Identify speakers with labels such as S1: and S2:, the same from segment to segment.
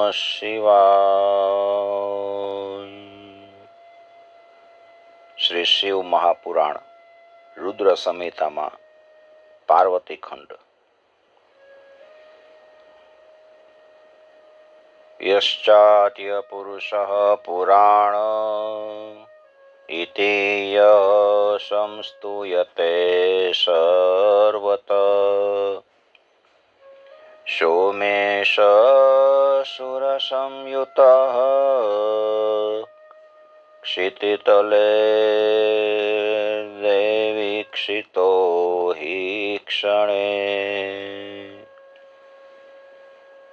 S1: નમઃ શ્રી શિવ મહાપુરાણ રુદ્ર સંહિતામાં પાર્વતી ખંડ. યશ્ચાટ્ય પુરુષ પુરાણ ઇતિય સંસ્તુયતે સર્વત. સોમેશ सुरसंयुतः क्षितितले देवीक्षितो हि क्षणे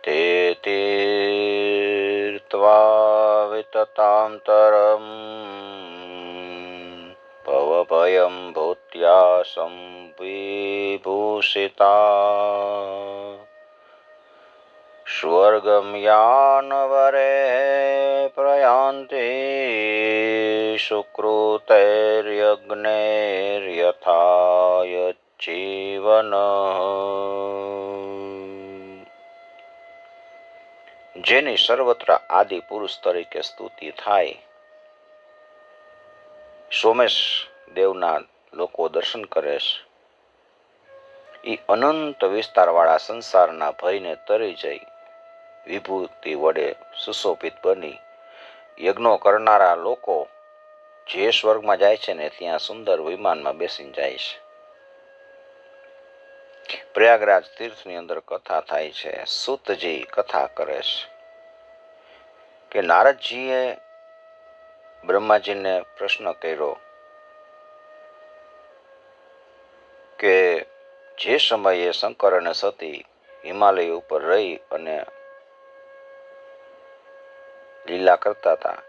S1: ते तीर्त्वा विततान्तरम् भवभयं भूत्या संविभूषिता સ્વર્ગમ યાન વરે પ્રયાંતિ સુકૃતૈર્યજ્ઞૈર્યથાય જીવન જેની સર્વત્ર આદિ પુરુષ તરીકે સ્તુતિ થાય, સોમેશ દેવના લોકો દર્શન કરે છે. એ અનંત વિસ્તારવાળા સંસારના ભયને તરી જઈ વિભૂતિ વડે સુશોભિત બની. યજ્ઞો કરનારા લોકો જે સ્વર્ગમાં જાય છે ને ત્યાં સુંદર વિમાનમાં બેસીને જાય છે. પ્રયાગરાજ તીર્થની અંદર કથા થાય છે. સુતજી કથા કરે છે કે નારદજીએ બ્રહ્માજીને પ્રશ્ન કર્યો કે જે સમયે શંકર અને સતી હિમાલય ઉપર રહી અને લીલા કરતા હતા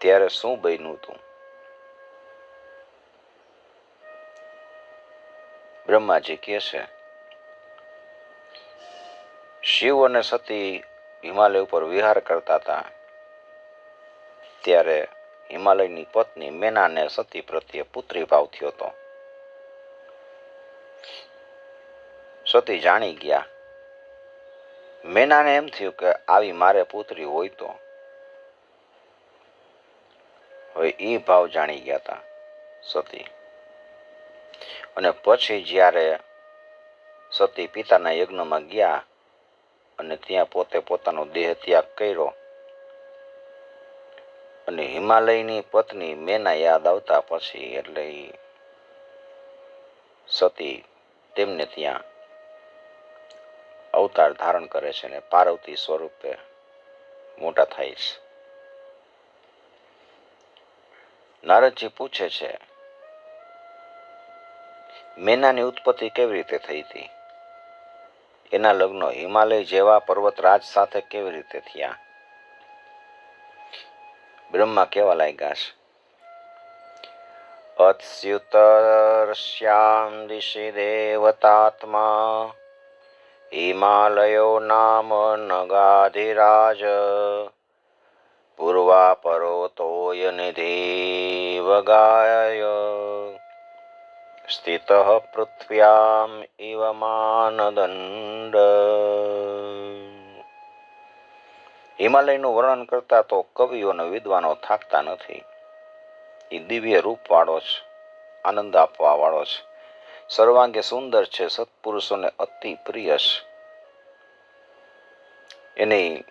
S1: ત્યારે શું બન્યું હતું બ્રહ્માજી કહે છે, શિવ અને સતી હિમાલય ઉપર વિહાર કરતા હતા ત્યારે હિમાલયની પત્ની મેનાને સતી પ્રત્યે પુત્રી ભાવ થયો હતો સતી જાણી ગયા. મેનાને એમ થયું કે આવી મારે પુત્રી હોય તો. હવે એ ભાવ જાણી ગયા હતા સતી. અને પછી જ્યારે સતી પિતાના યજ્ઞમાં ગયા અને ત્યાં પોતે પોતાનો દેહ ત્યાગ કર્યો અને હિમાલયની પત્ની મેના યાદ આવતા પછી એટલે સતી તેમને ત્યાં અવતાર ધારણ કરે છે ને પાર્વતી સ્વરૂપે મોટા થાય છે. નારદજી પૂછે છે, મેનાની ઉત્પત્તિ કેવી રીતે થઈ હતી? એના લગ્નો હિમાલય જેવા પર્વતરાજ સાથે કેવી રીતે થયા? બ્રહ્મા કેવા લાગ્યા છે અત્સ્યુતર્ષ્યામ દિશી દેવતાત્મા હિમાલયો નામ નગાધિરાજ પૂર્વા તોય નિધિ વગાય સ્થિત પૃથ્વ્યામ ઇવ માનદંડ. હિમાલયનું વર્ણન કરતા તો કવિઓ અને વિદ્વાનો થાકતા નથી. એ દિવ્ય રૂપ વાળો છે આનંદ આપવા વાળો છે સર્વાંગે સુંદર છે, સત્પુરુષોને અતિ પ્રિય છે. એની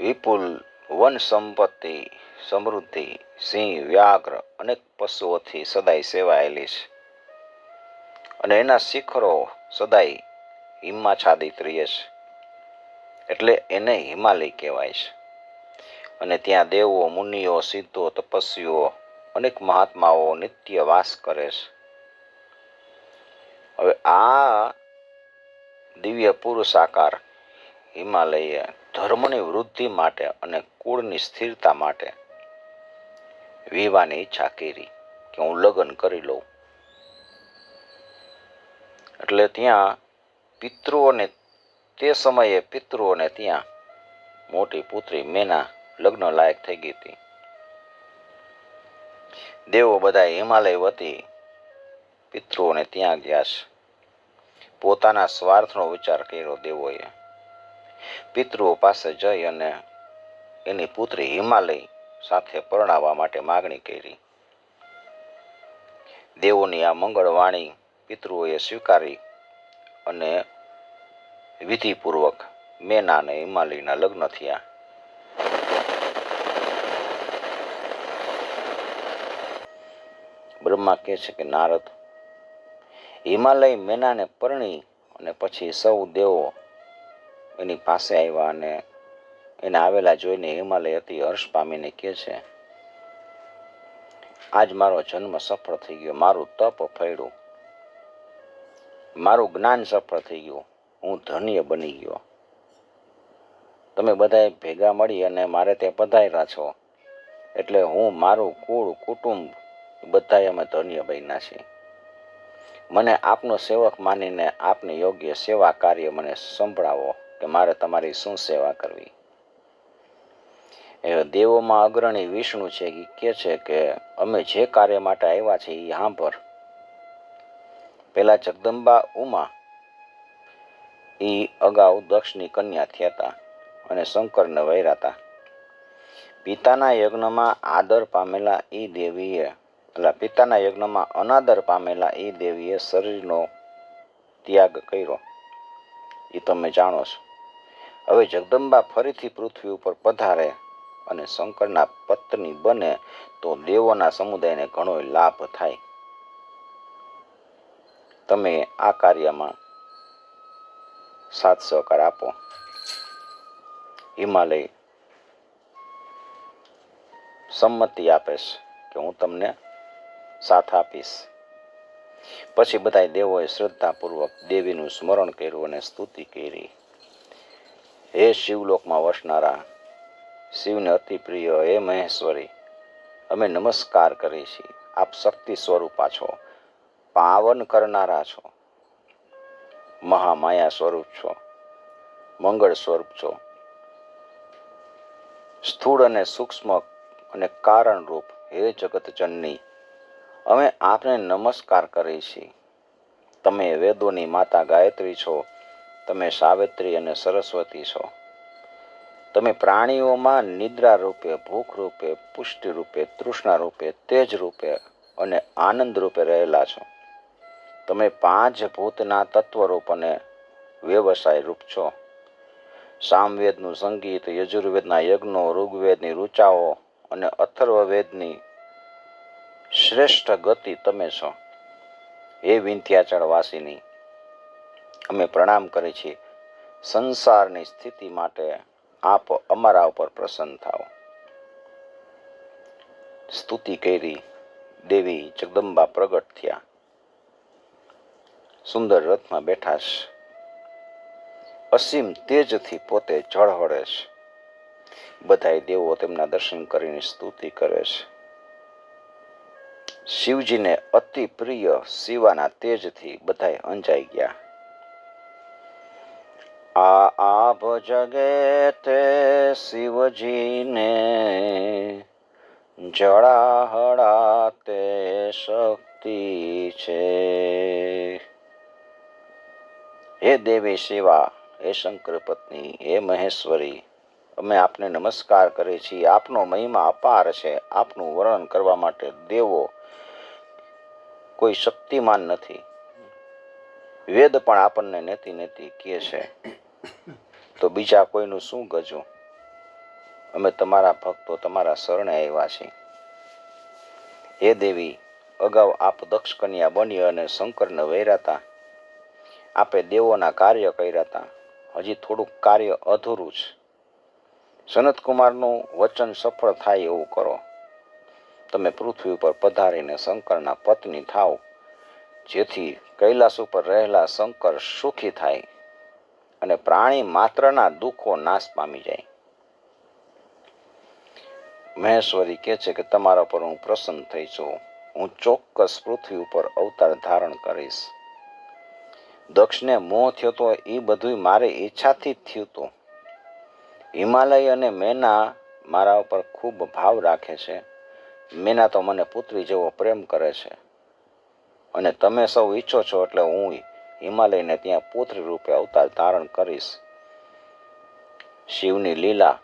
S1: વિપુલ વન સંપત્તિ, સમૃદ્ધિ, સિંહ, વ્યાઘ્ર અનેક પશુઓથી સદાય સેવાયેલી છે. અને એના શિખરો સદાય હિમાચ્છાદિત રહીએ છે. એટલે એને હિમાલય કહેવાય છે. અને ત્યાં દેવો, મુનિઓ, સિદ્ધો, તપસ્વીઓ, અનેક મહાત્માઓ નિત્ય વાસ કરે છે. હવે આ દિવ્ય પુરુષ આકાર હિમાલય ધર્મની વૃદ્ધિ માટે અને કુળની સ્થિરતા માટે વિવાહની ઈચ્છા કરી કે હું લગ્ન કરી લઉં. એટલે ત્યાં પિતૃઓને, તે સમયે પિતૃઓને ત્યાં મોટી પુત્રી મેના લગ્ન લાયક થઈ ગઈ હતી. દેવો બધા હિમાલય વતી પિતૃઓને ત્યાં ગયા છે. પોતાના સ્વાર્થનો વિચાર કર્યો દેવોએ. પિતૃઓ પાસે જઈ અને એની પુત્રી હિમાલય સાથે પરણાવવા માટે માગણી કરી. દેવોની આ મંગળવાણી પિતૃઓએ સ્વીકારી અને વિધિપૂર્વક મેના અને હિમાલયના લગ્ન થયા. બ્રહ્મા કહે છે કે, નારદ હિમાલય મેનાને પરણી અને પછી સૌ દેવો એની પાસે આવ્યા અને એને આવેલા જોઈને હિમાલય અતિ હર્ષ પામીને કહે છે, આજ મારો જન્મ સફળ થઈ ગયો, મારું તપ ફળ્યું. મારું જ્ઞાન સફળ થઈ ગયું. હું ધન્ય બની ગયો. તમે બધાએ ભેગા મળી અને મારે તે પધાર્યા છો. એટલે હું, મારું કુળ, કુટુંબ બધાએ અમે ધન્ય બન્યા છીએ. મને આપનો સેવક માનીને આપની યોગ્ય સેવા કાર્ય મને સંભળાવો કે મારે તમારી શું સેવા કરવી. એ દેવોમાં અગ્રણી વિષ્ણુ છે એ કહે છે કે અમે જે કાર્ય માટે આવ્યા છીએ એ સાંભળ પેલા જગદંબા ઉમા એ અગાઉ દક્ષની કન્યા થયા હતા અને શંકરને વૈરા હતા પિતાના યજ્ઞમાં આદર પામેલા એ દેવીએ એટલે પિતાના યજ્ઞમાં અનાદર પામેલા એ દેવીએ શરીરનો ત્યાગ કર્યો. એ તમે જાણો છો. હવે જગદંબા ફરીથી પૃથ્વી ઉપર પધારે અને શંકરના પત્ની બને તો દેવોના સમુદાયને ઘણો લાભ થાય. તમે આ કાર્યમાં સાથ સહકાર આપો. હિમાલય સંમતિ આપે છે કે હું તમને સાથ આપીશ. પછી બધા દેવોએ શ્રદ્ધાપૂર્વક દેવીનું સ્મરણ કર્યું અને સ્તુતિ કરી. હે શિવલોકમાં વસનારા, શિવને અતિ પ્રિય હે મહેશ્વરી, અમે નમસ્કાર કરીએ છીએ. આપ શક્તિ સ્વરૂપા છો, પાવન કરનારા છો, મહામાયા સ્વરૂપ છો, મંગળ સ્વરૂપ છો. સ્થૂળ અને સૂક્ષ્મ અને કારણરૂપ હે જગતજનની અમે આપને નમસ્કાર કરીએ છીએ તમે વેદોની માતા ગાયત્રી છો, તમે સાવિત્રી અને સરસ્વતી છો. તમે પ્રાણીઓમાં નિદ્રા રૂપે, ભૂખ રૂપે, પુષ્ટિ રૂપે, તૃષ્ણા રૂપે, તેજ રૂપે અને આનંદ રૂપે રહેલા છો. તમે પાંચ ભૂતના તત્વરૂપ અને વ્યવસાય રૂપ છો. સામવેદનું સંગીત, યજુર્વેદના યજ્ઞો, ઋગ્વેદની ઋચાઓ અને અથર્વવેદની શ્રેષ્ઠ ગતિ તમે છો. એ વિંધ્યાચળ વાસીની અમે પ્રણામ કરીએ છીએ. સંસારની સ્થિતિ માટે આપ અમારા ઉપર પ્રસન્ન થાઓ. સ્તુતિ કરી દેવી જગદંબા પ્રગટ થયા. સુંદર રથમાં બેઠા છે અસીમ તેજથી પોતે ઝળહળે છે બધાય દેવો તેમના દર્શન કરીને સ્તુતિ કરે છે શિવજીને અતિ પ્રિય શિવાના તેજથી બધાય અંજાઈ ગયા. આ આભ જગે તે શિવજીને, જળાહળા તે શક્તિ છે. હે દેવી શિવા, હે શંકર પત્ની, હે મહેશ્વરી, અમે આપને નમસ્કાર કરીએ છીએ. આપનો મહિમા અપાર છે. આપનું વર્ણન કરવા માટે દેવો કોઈ શક્તિમાન નથી. વેદ પણ આપણને નેતી નેતી કહે છે. તો બીજા કોઈનું શું ગજો? અમે તમારા ભક્તો, તમારા શરણે આવ્યા છીએ. હે દેવી, અગાઉ આપ દક્ષ કન્યા બની અને શંકરને વૈરાતા. આપે દેવોના કાર્ય કર્યા હતા હજી થોડુંક કાર્ય અધૂરું છે. સનતકુમારનું વચન સફળ થાય એવું કરો. તમે પૃથ્વી ઉપર પધારીને શંકરના પત્ની થાવ જેથી કૈલાસ ઉપર રહેલા શંકર સુખી થાય અને પ્રાણી માત્રના દુઃખો નાશ પામી જાય. મહેશ્વરી કહે છે કે તમારા પર હું પ્રસન્ન થઈ છું. હું ચોક્કસ પૃથ્વી ઉપર અવતાર ધારણ કરીશ. દક્ષને મોહ થયો તો એ બધું મારી ઈચ્છાથી જ થયું હતું હિમાલય અને મેના મારા ઉપર ખૂબ ભાવ રાખે છે. મેના તો મને પુત્રી જેવો પ્રેમ કરે છે. અને તમે સૌ ઈચ્છો છો એટલે હું હિમાલયને ત્યાં પુત્રી રૂપે અવતાર ધારણ કરીશ. શિવની લીલા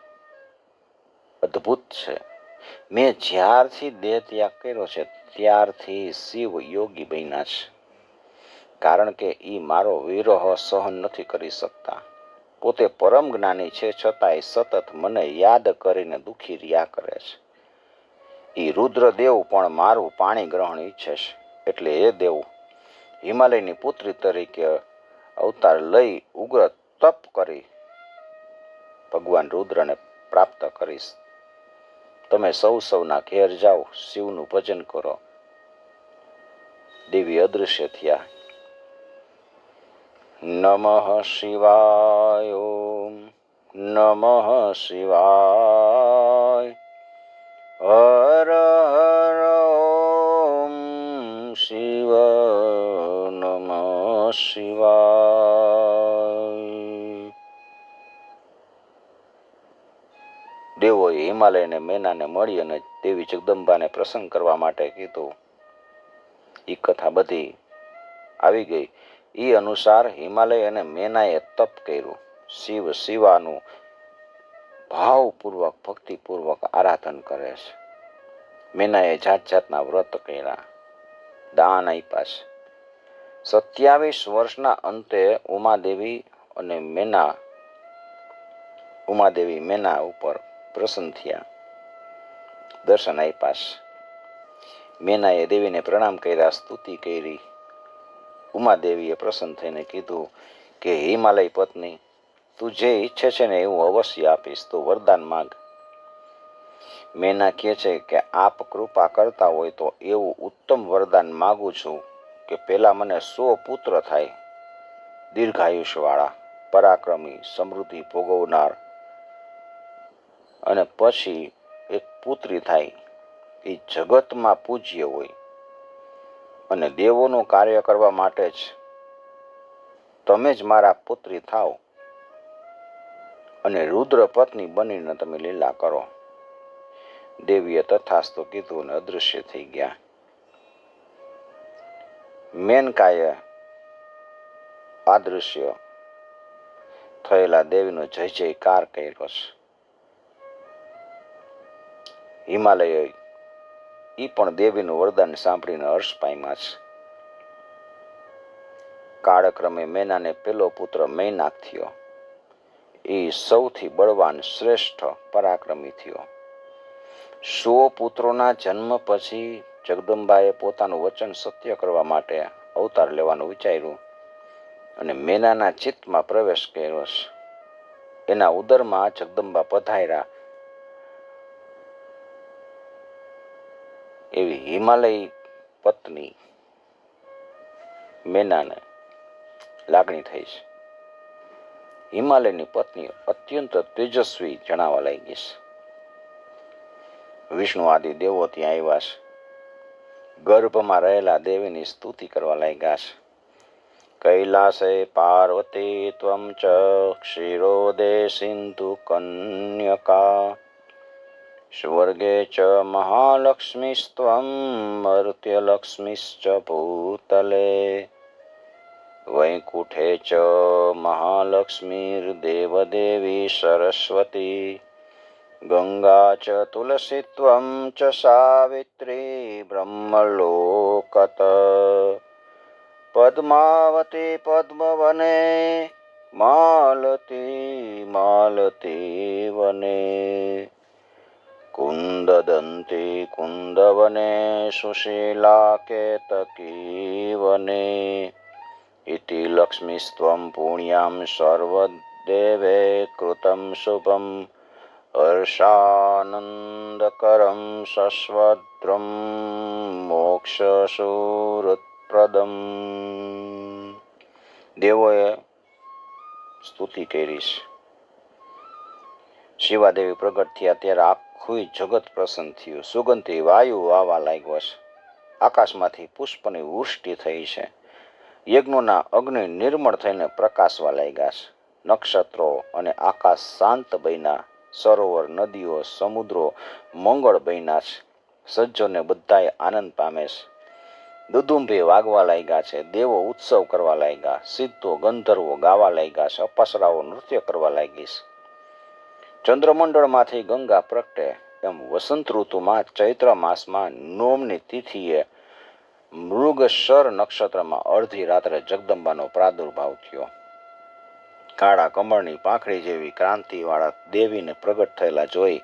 S1: અદ્ભુત છે. મેં જ્યારથી દેહ ત્યાગ કર્યો છે ત્યારથી શિવ યોગી બન્યા છે. કારણ કે એ મારો વિરહ સહન નથી કરી શકતા. પોતે પરમ જ્ઞાની છે છતાંય સતત મને યાદ કરીને દુખી રહ્યા કરે છે. એ રુદ્રદેવ પણ મારું પાણી ગ્રહણ ઈચ્છે છે. એટલે એ દેવ હિમાલયની પુત્રી તરીકે અવતાર લઈ ઉગ્ર તપ કરી ભગવાન રુદ્રને પ્રાપ્ત કરીશ. તમે સૌ સૌના ઘેર જાઓ, શિવનું ભજન કરો. દેવી અદૃશ્ય થયા. નમઃ શિવાય નમઃ શિવાય ઓમ શિવ નમઃ શિવાય. દેવોએ હિમાલયને, મેનાને મળી અને દેવી જગદંબાને પ્રસન્ન કરવા માટે કીધું. એ કથા બધી આવી ગઈ. એ અનુસાર હિમાલય અને મેનાએ તપ કર્યું. શિવ શિવાનું ભાવપૂર્વક, ભક્તિપૂર્વક આરાધન કરે છે. મેનાએ જાત જાતના વ્રત કર્યા. દાન આપ્યા છે. સત્યાવીસ વર્ષના અંતે ઉમાદેવી અને મેના, ઉમાદેવી મેના ઉપર પ્રસન્ન થયા. દર્શન આપ્યા મેનાએ દેવીને પ્રણામ કર્યા, સ્તુતિ કરી. ઉમાદેવીએ પ્રસન્ન થઈને કીધું કે, હિમાલય પત્ની, તું જે ઈચ્છે છે ને એવું અવશ્ય આપીશ, તો વરદાન માગ. મેના કહે છે કે, આપ કૃપા કરતા હોય તો એવું ઉત્તમ વરદાન માગું છું. કે પેલા મને સો પુત્ર થાય, દીર્ઘાયુષવાળા, પરાક્રમી, સમૃદ્ધિ ભોગવનાર અને પછી એક પુત્રી થાય, એ જગતમાં પૂજ્ય હોય અને દેવોનું કાર્ય કરવા માટે જ તમે જ મારા પુત્રી થાવ અને રુદ્ર પત્ની બનીને તમે લીલા કરો. દેવીએ તથાસ્તો કીધું અને અદૃશ્ય થઈ ગયા. મેનકાએ આદૃશ્ય થયેલા દેવીનો જય જયકાર કર્યો છે. હિમાલય એ પણ દેવીનું વરદાન સાંભળીને હર્ષ પામ્યા છે. કાળક્રમે મેનાને પેલો પુત્ર મૈનાક થયો. એ સૌથી બળવાન, શ્રેષ્ઠ પરાક્રમી થયો. સો પુત્રોના જન્મ પછી જગદંબાએ પોતાનું વચન સત્ય કરવા માટે અવતાર લેવાનું વિચાર્યું અને મેનાના ચિત્તમાં પ્રવેશ કર્યો એના ઉદરમાં જગદંબા પધાર્યા. એવી હિમાલય પત્ની મેનાને લાગણી થઈ છે. હિમાલયની પત્ની અત્યંત તેજસ્વી જણાવા લાગી છે. વિષ્ણુ આદિ દેવો ત્યાં આવ્યા છે. ગર્ભમાં રહેલા દેવીની સ્તુતિ કરવા લાગ્યા છે. કૈલાસે પાર્વતી ત્વમ ચ ક્ષીરોદે સિંધુ કન્યકા. સ્વર્ગે ચ મહાલક્ષ્મીસ્ત્વં મર્ત્યલક્ષ્મીશ્ચ ભૂતલે. વૈકુંઠે ચ મહાલક્ષ્મીર્દેવદેવી સરસ્વતી. ગંગા ચ તુલસીત્વં ચ સાવિત્રી બ્રહ્મલોકત પદ્માવતી પદ્મવને માલતી માલતી વને કુંદદંતી કુંદવને સુશીલા કેતકી વને ઇતિ લક્ષ્મીસ્ત્વં પુણ્યાં સર્વદેવે કૃતમ શુભં હર્ષાનંદકરં શશ્વદ્રં મોક્ષસુરપ્રદમ દેવોએ સ્તુતિ કરી છે શિવાદેવી પ્રગટ થયા ત્યારે આખું જગત પ્રસન્ન થયું. સુગંધી વાયુ વાવા લાગ્યો છે. આકાશમાંથી પુષ્પની વૃષ્ટિ થઈ છે. યજ્ઞોના અગ્નિ નિર્મળ થઈને પ્રકાશવા લાગ્યા છે. નક્ષત્રો અને આકાશ શાંત બન્યા. સરોવર, નદીઓ, સમુદ્રો, મંગળ બન્યા છે સજ્જોને બધાએ આનંદ પામે છે દુદુંભે વાગવા લાગ્યા છે, દેવો ઉત્સવ કરવા લાગ્યા, સિદ્ધો ગંધર્વો ગાવા લાગ્યા છે, અપસરાઓ નૃત્ય કરવા લાગી ચંદ્રમંડળમાંથી ગંગા પ્રગટે એમ વસંત ઋતુમાં ચૈત્ર માસમાં નોમની તિથિએ મૃગસર નક્ષત્રમાં અડધી રાત્રે જગદંબાનો પ્રાદુર્ભાવ થયો. કાળા કમળની પાંખડી જેવી ક્રાંતિવાળા દેવીને પ્રગટ થયેલા જોઈ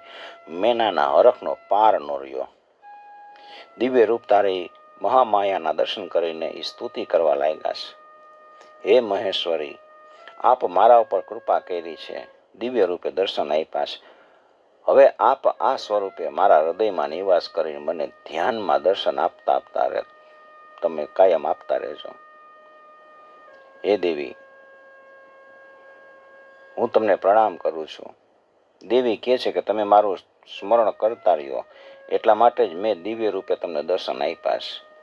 S1: મેનાના હરખનો પાર નોર્યો. દિવ્ય રૂપ તારી મહામાયાના દર્શન કરીને એ સ્તુતિ કરવા લાગ્યા છે. હે મહેશ્વરી, આપ મારા ઉપર કૃપા કરી છે. દિવ્ય રૂપે દર્શન આપ્યા છે. હવે આપ આ સ્વરૂપે મારા હૃદયમાં નિવાસ કરીને મને ધ્યાનમાં દર્શન આપતા આપતા રહે. તમે કાયમ આપતા રહેજો. હે દેવી હું તમને પ્રણામ કરું છું. દેવી કહે છે કે તમે મારું સ્મરણ કરતા રહ્યો. એટલા માટે જ મેં દિવ્ય રૂપે તમને દર્શન આપ્યા છે.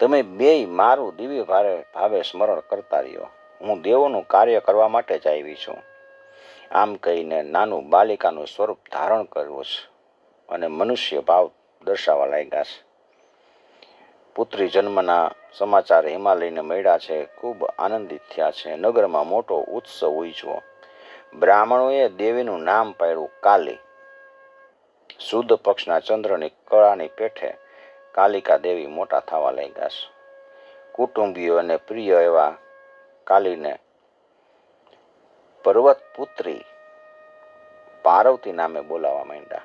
S1: તમે બેય મારું દિવ્ય ભારે ભાવે સ્મરણ કરતા રહ્યો. હું દેવોનું કાર્ય કરવા માટે જ આવી છું. આમ કહીને નાનું બાલિકાનું સ્વરૂપ ધારણ કર્યું છે અને મનુષ્ય ભાવ દર્શાવવા લાગ્યા છે. પુત્રી જન્મના સમાચાર હિમાલયને મળ્યા છે. ખૂબ આનંદિત થયા છે. નગરમાં મોટો ઉત્સવ ઉજવો બ્રાહ્મણોએ દેવીનું નામ પાડ્યું કાલી. શુદ્ધ પક્ષના ચંદ્રની કળાની પેઠે કાલિકા દેવી મોટા થવા લાગ્યા છે. કુટુંબીઓ અને પ્રિય એવા કાલીને પર્વત પુત્રી પાર્વતી નામે બોલાવા માંડ્યા.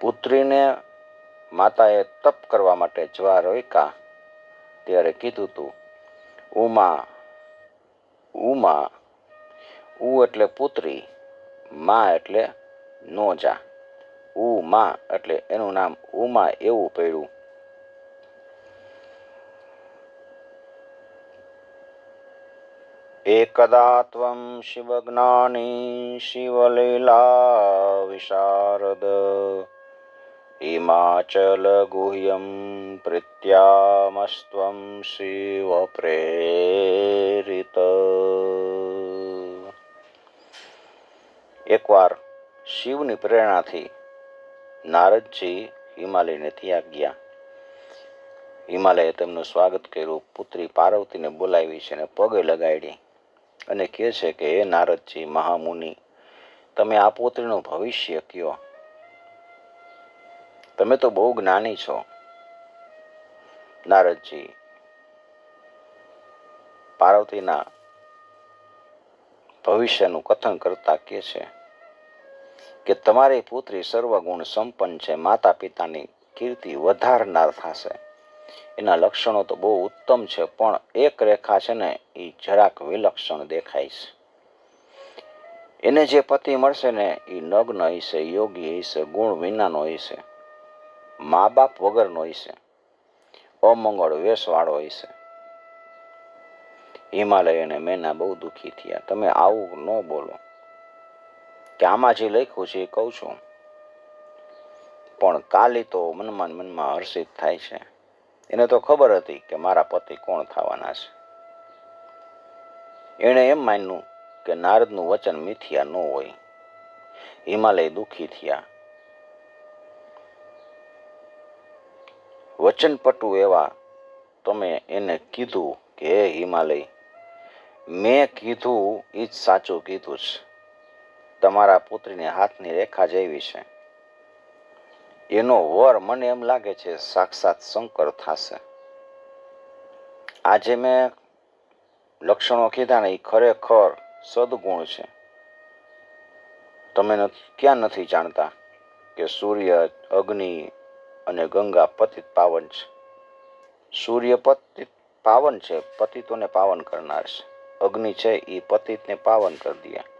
S1: પુત્રીને માતાએ તપ કરવા માટે જવા રોક્યા. ત્યારે કીધું તું, ઉમા ઉમા ઉ એટલે પુત્રી, મા એટલે નોજા. ઉ મા એટલે એનું નામ ઉમા એવું પડ્યું. એકદા ત્વં શિવજ્ઞાની શિવલીલા વિશારદ. હિમાચલ ગુહ્યમ પ્રીત્યામસ્ત્વં શિવ એકવાર શિવની પ્રેરણાથી નારદજી હિમાલયને ત્યાં ગયા. હિમાલયે તેમનું સ્વાગત કર્યું, પુત્રી પાર્વતીને બોલાવી છે અને પગે લગાડી અને કહે છે કે, હે નારદજી મહામુનિ, તમે આ પુત્રીનું ભવિષ્ય કયો? તમે તો બહુ જ્ઞાની છો. નારદજી પાર્વતીના ભવિષ્યનું કથન કરતા કે છે કે તમારી પુત્રી સર્વગુણ સંપન્ન છે માતા પિતાની કીર્તિ વધારનાર થશે. એના લક્ષણો તો બહુ ઉત્તમ છે, પણ એક રેખા છે ને, એ જરાક વિલક્ષણ દેખાય છે. એને જે પતિ મળશે ને, એ નગ્ન હશે, યોગી હશે, ગુણ વિનાનો હશે મા બાપ વગરનો હશે, અમંગળ વેશવાળો હશે. હિમાલય અને મેના બહુ દુઃખી થયા. તમે આવું ન બોલો. કે આમાં જે લખ્યું છે એ કહું છું. પણ કાલે તો મનમાં મનમાં હર્ષિત થાય છે. એને તો ખબર હતી કે મારા પતિ કોણ થવાના છે. એણે એમ માન્યું કે નારદનું વચન મિથ્યા ન હોય. હિમાલય દુઃખી થયા. વચનપટુ એવા તમે એને કીધું કે, હે હિમાલય, મેં કીધું એ જ સાચું કીધું છે. તમારા પુત્રીને હાથની રેખા જેવી છે. એનો વર મને એમ લાગે છે સાક્ષાત શંકર થશે. આજે મેં લક્ષણો કીધા ને એ ખરેખર સદગુણ છે. તમે ક્યાં નથી જાણતા કે સૂર્ય, અગ્નિ અને ગંગા પતિત પાવન છે? સૂર્ય પતિત પાવન છે, પતિતોને પાવન કરનાર છે. અગ્નિ છે એ પતિતને પાવન કરી દે.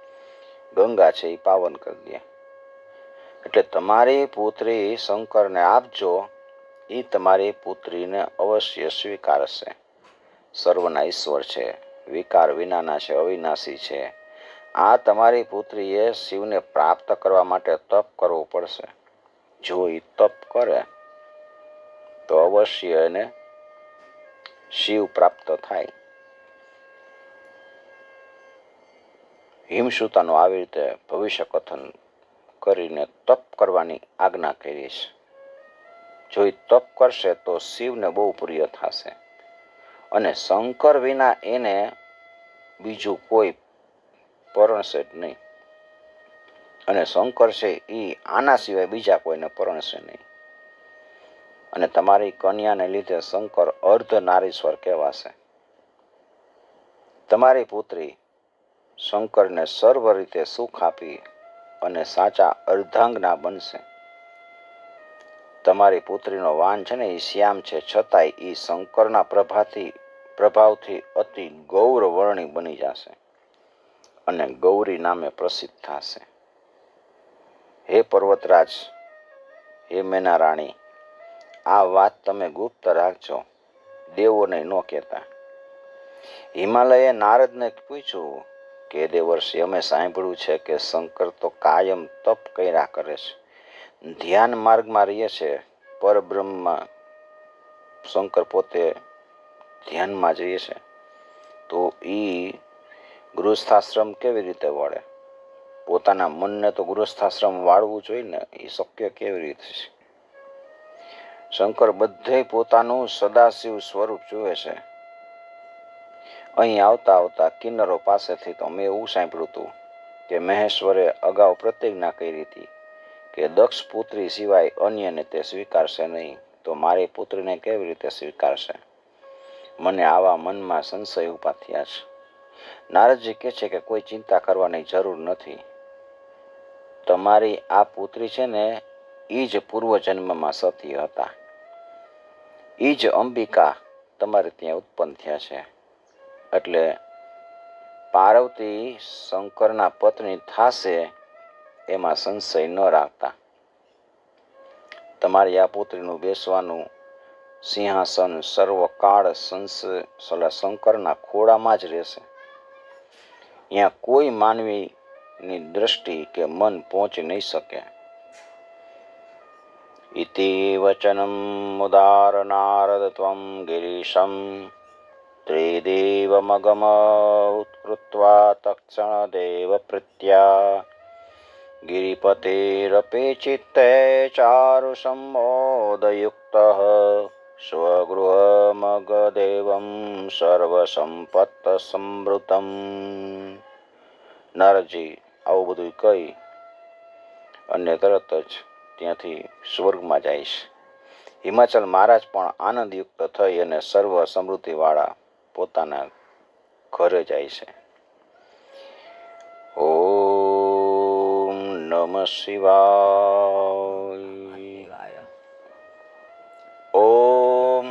S1: ગંગા છે એ પાવન કરી દે એટલે તમારી પુત્રી શંકરને આપજો એ તમારી પુત્રીને અવશ્ય સ્વીકારશે. સર્વના ઈશ્વર છે, વિકાર વિનાના છે, અવિનાશી છે. આ તમારી પુત્રીએ શિવને પ્રાપ્ત કરવા માટે તપ કરવું પડશે. જો એ તપ કરે, તો અવશ્ય એને શિવ પ્રાપ્ત થાય. હિમસુતાનું આવી રીતે ભવિષ્ય કથન કરીને તપ કરવાની આજ્ઞા કરી છે. જો એ તપ કરશે તો શિવને બહુ પ્રિય થશે. અને શંકર વિના એને બીજું કોઈ પરણશે નહીં. અને શંકર છે એ આના સિવાય બીજા કોઈને પરણશે નહીં. અને તમારી કન્યાને લીધે શંકર અર્ધ નારીશ્વર કહેવાશે. તમારી પુત્રી શંકરને સર્વ રીતે સુખ આપી અને સાચા અર્ધાંગના બનશે. તમારી પુત્રીનો વાન છે ને એ શ્યામ છે, છતાંય એ શંકરના પ્રભાથી, પ્રભાવથી અતિ ગૌરવર્ણી બની જશે અને ગૌરી નામે પ્રસિદ્ધ થશે. હે પર્વતરાજ, હે મેના રાણી આ વાત તમે ગુપ્ત રાખજો, દેવોને ન કહેતા. હિમાલયે નારદને પૂછ્યું કે દેવર્ષિ અમે સાંભળ્યું છે કે શંકર તો કાયમ તપ કર્યા કરે છે. ધ્યાન માર્ગમાં રહીએ છે પરબ્રહ્મમાં શંકર પોતે ધ્યાનમાં જઈએ છે. તો એ ગૃહસ્થાશ્રમ કેવી રીતે વળે? પોતાના મનને તો ગૃહસ્થાશ્રમ વાળવું જોઈએ ને એ શક્ય કેવી રીતે છે? શંકર બધે પોતાનું સદાશિવ સ્વરૂપ જુએ છે. અહીં આવતા આવતા કિન્નરો પાસેથી તો મેં એવું સાંભળ્યું હતું કે મહેશ્વરે અગાઉ પ્રતિજ્ઞા કરી હતી કે દક્ષ પુત્રી સિવાય અન્યને તે સ્વીકારશે નહીં. તો મારી પુત્રીને કેવી રીતે સ્વીકારશે? મને આવા મનમાં સંશય ઊભા થયા છે. નારદજી કહે છે કે કોઈ ચિંતા કરવાની જરૂર નથી. તમારી આ પુત્રી છે ને એ જ પૂર્વજન્મમાં સતી હતા. એ જ અંબિકા તમારે ત્યાં ઉત્પન્ન થયા છે. એટલે પાર્વતી શંકરના પત્ની થશે એમાં સંશય ન રાખતા. તમારી આ પુત્રીનું બેસવાનું સિંહાસન સર્વકાળ સંસ શંકરના ખોળામાં જ રહેશે. અહીંયા કોઈ માનવીની દ્રષ્ટિ કે મન પહોંચી નહીં શકે. ઇતિ વચનમ મુદારનારદ ત્વમ ગિરીશમ ત્રિદેવમગમ ઉત્કૃત્વા તક્ષણદેવ પ્રત્યા गिरिपतेरपि चित्ते चारु सम्मोदयुक्तः स्वगृहमगदेवं સર્વસંપત્તસંવૃતમ નારદજી આવું બધું કહી અને તરત જ ત્યાંથી સ્વર્ગમાં જાય છે હિમાચલ મહારાજ પણ આનંદયુક્ત થઈ અને સર્વ સમૃદ્ધિવાળા પોતાના ઘરે જાય છે. ઓમ નમ શિવાય. ઓમ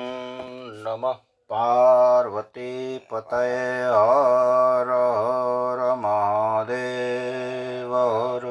S1: નમ પાર્વતી પતય હર હર મહાદેવ હર